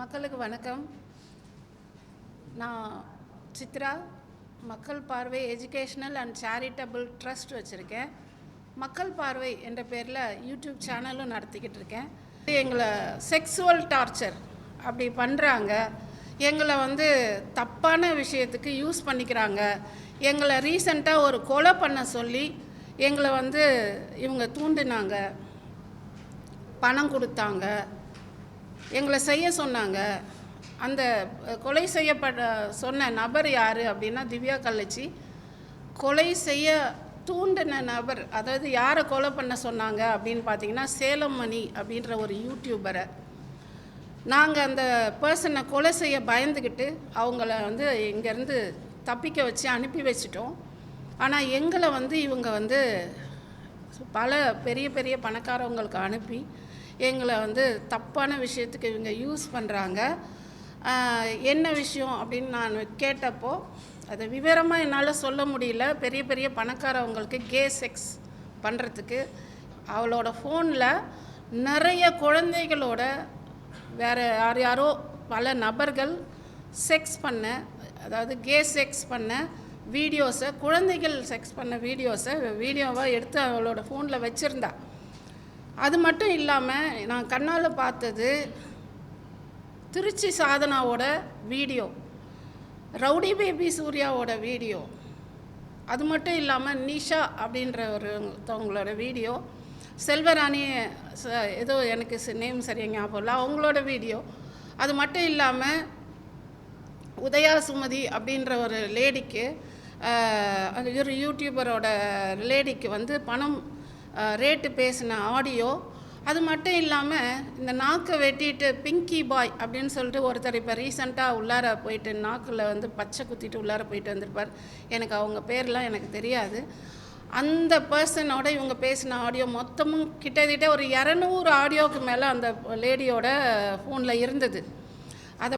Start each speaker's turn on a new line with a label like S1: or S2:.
S1: மக்களுக்கு வணக்கம். நான் சித்ரா மக்கள் பார்வை எஜுகேஷ்னல் அண்ட் சேரிட்டபிள் ட்ரஸ்ட் வச்சுருக்கேன். மக்கள் பார்வை என்ற பேரில் யூடியூப் சேனலும் நடத்திக்கிட்டு இருக்கேன். எங்களை செக்ஸுவல் டார்ச்சர் அப்படி பண்ணுறாங்க எங்களை வந்து தப்பான விஷயத்துக்கு யூஸ் பண்ணிக்கிறாங்க. எங்களை ரீசண்டாக ஒரு கொலை பண்ண சொல்லி எங்களை வந்து இவங்க தூண்டினாங்க. பணம் கொடுத்தாங்க. எங்களை செய்ய சொன்னாங்க. அந்த கொலை செய்யப்பட சொன்ன நபர் யார் அப்படின்னா திவ்யா கள்ளச்சி. கொலை செய்ய தூண்டின நபர் அதாவது யாரை கொலை பண்ண சொன்னாங்க அப்படின்னு பார்த்தீங்கன்னா சேலம் மணி அப்படின்ற ஒரு யூடியூபரை நாங்கள் அந்த பர்சனை கொலை செய்ய பயந்துக்கிட்டு அவங்கள வந்து இங்கேருந்து தப்பிக்க வச்சு அனுப்பி வச்சிட்டோம். ஆனால் எங்களை வந்து இவங்க வந்து பல பெரிய பெரிய பணக்காரவங்களுக்கு அனுப்பி எங்களை வந்து தப்பான விஷயத்துக்கு இவங்க யூஸ் பண்ணுறாங்க என்ன விஷயம் அப்படின்னு நான் கேட்டப்போ அதை விவரமாக என்னால் சொல்ல முடியல. பெரிய பெரிய பணக்காரவங்களுக்கு கே செக்ஸ் பண்ணுறதுக்கு அவளோட ஃபோனில் நிறைய குழந்தைகளோட வேறு யார் யாரோ பல நபர்கள் செக்ஸ் பண்ண அதாவது கே செக்ஸ் பண்ண வீடியோஸை குழந்தைகள் செக்ஸ் பண்ண வீடியோஸை வீடியோவாக எடுத்து அவளோட ஃபோனில் வச்சுருந்தா. அது மட்டும் இல்லாமல் நான் கண்ணால் பார்த்தது திருச்சி சாதனாவோட வீடியோ ரவுடி பேபி சூர்யாவோட வீடியோ. அது மட்டும் இல்லாமல் நிஷா அப்படின்ற ஒருத்தவங்களோட வீடியோ செல்வராணி ச- ஏதோ எனக்கு நேம் சரியாக ஞாபகம் இல்லை அவங்களோட வீடியோ. அது மட்டும் இல்லாமல் உதயா சுமதி அப்படின்ற ஒரு லேடிக்கு அது ஒரு யூடியூபரோட லேடிக்கு வந்து பணம் ரேட்டு பேசின ஆடியோ. அது மட்டும் இல்லாமல் இந்த நாக்கை வெட்டிட்டு பிங்கி பாய் அப்படின்னு சொல்லிட்டு ஒருத்தர் இப்போ ரீசண்டாக உள்ளார போயிட்டு நாக்கில் வந்து பச்சை குத்திட்டு உள்ளார போயிட்டு வந்திருப்பார். எனக்கு அவங்க பேர்லாம் எனக்கு தெரியாது. அந்த பர்சனோட இவங்க பேசின ஆடியோ மொத்தமும் கிட்டத்தட்ட ஒரு இரநூறு ஆடியோவுக்கு மேலே அந்த லேடியோட ஃபோனில் இருந்தது.